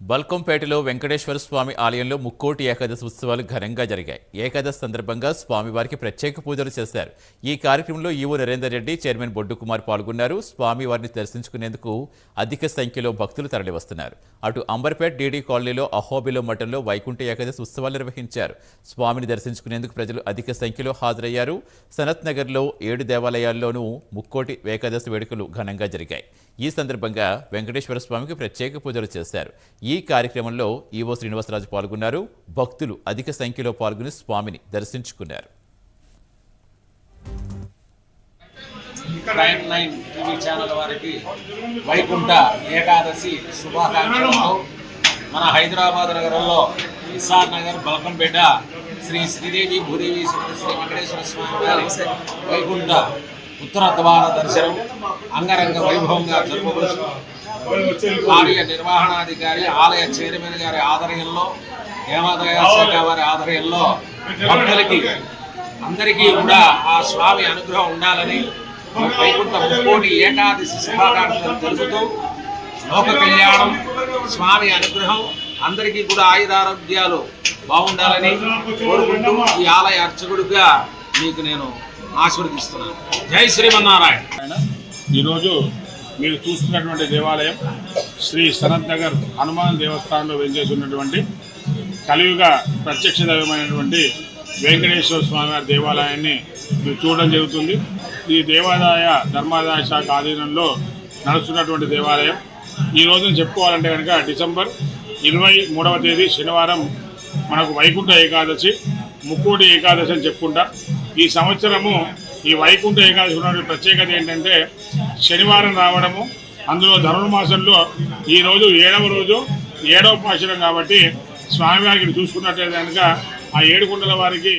బల్కంపేటలో వెంకటేశ్వర స్వామి ఆలయంలో ముక్కోటి ఏకాదశి ఉత్సవాలు ఘనంగా జరిగాయి. ఏకాదశి సందర్భంగా స్వామివారికి ప్రత్యేక పూజలు చేశారు. ఈ కార్యక్రమంలో ఈవో నరేందర్ రెడ్డి చైర్మన్ బొడ్డు కుమార్ పాల్గొన్నారు. స్వామివారిని దర్శించుకునేందుకు అధిక సంఖ్యలో భక్తులు తరలివస్తున్నారు. అటు అంబర్పేట్ డీడీ కాలనీలో అహోబిలో మఠంలో వైకుంఠ ఏకాదశి ఉత్సవాలు నిర్వహించారు. స్వామిని దర్శించుకునేందుకు ప్రజలు అధిక సంఖ్యలో హాజరయ్యారు. సనత్ నగర్లో ఏడు దేవాలయాల్లోనూ ముక్కోటి ఏకాదశి వేడుకలు ఘనంగా జరిగాయి. ఈ సందర్భంగా వెంకటేశ్వర స్వామికి ప్రత్యేక పూజలు చేశారు. ఈ కార్యక్రమంలో ఈవో శ్రీనివాసరాజు పాల్గొన్నారు. భక్తులు అధిక సంఖ్యలో పాల్గొని స్వామిని దర్శించుకున్నారు. నైన్ నైన్ టీవీ ఛానల్ వారికి వైకుంఠ ఏకాదశి శుభాకాంక్షలతో మన హైదరాబాద్ నగరంలో ఇసార్ నగర్ బలకంపేట శ్రీ శ్రీదేవి భూదేవి శ్రీ శ్రీ వెంకటేశ్వర స్వామి వారి వైకుంఠ ఉత్తర ద్వార దర్శనం అంగరంగ వైభవంగా జరుపుకోవచ్చు. కార్య నిర్వహణాధికారి ఆలయ చైర్మన్ గారి ఆధ్వర్యంలో దేవాదాయ శాఖ వారి ఆధ్వర్యంలో భక్తులకి అందరికీ కూడా ఆ స్వామి అనుగ్రహం ఉండాలని వైకుంఠ ముక్కోటి ఏకాదశి శుభాకాంక్షలు జరుగుతూ లోక కళ్యాణం స్వామి అనుగ్రహం అందరికీ కూడా ఆయురారోగ్యాలు బాగుండాలని కోరుకుంటూ ఈ ఆలయ అర్చకుడిగా మీకు నేను ఆశీర్వదిస్తున్నాను. జై శ్రీమన్నారాయణ ఈరోజు మీరు చూస్తున్నటువంటి దేవాలయం శ్రీ సనత్ నగర్ హనుమాన్ దేవస్థానంలో వెంచేసి ఉన్నటువంటి కలియుగ ప్రత్యక్ష దైవమైనటువంటి వెంకటేశ్వర స్వామివారి దేవాలయాన్ని మీరు చూడడం జరుగుతుంది. ఈ దేవాదాయ ధర్మాదాయ శాఖ ఆధీనంలో నడుస్తున్నటువంటి దేవాలయం. ఈ రోజున చెప్పుకోవాలంటే కనుక డిసెంబర్ ఇరవై మూడవ తేదీ శనివారం మనకు వైకుంఠ ఏకాదశి ముక్కోటి ఏకాదశి అని చెప్పుకుంటా. ఈ సంవత్సరము ఈ వైకుంఠ ఏకాదశి ఉన్నటువంటి ప్రత్యేకత ఏంటంటే శనివారం రావడము అందులో ధనుర్మాసంలో ఈ రోజు ఏడవ రోజు ఏడవ పాశనం కాబట్టి స్వామివారికి చూసుకున్నట్లయితే కనుక ఆ ఏడు కుండల వారికి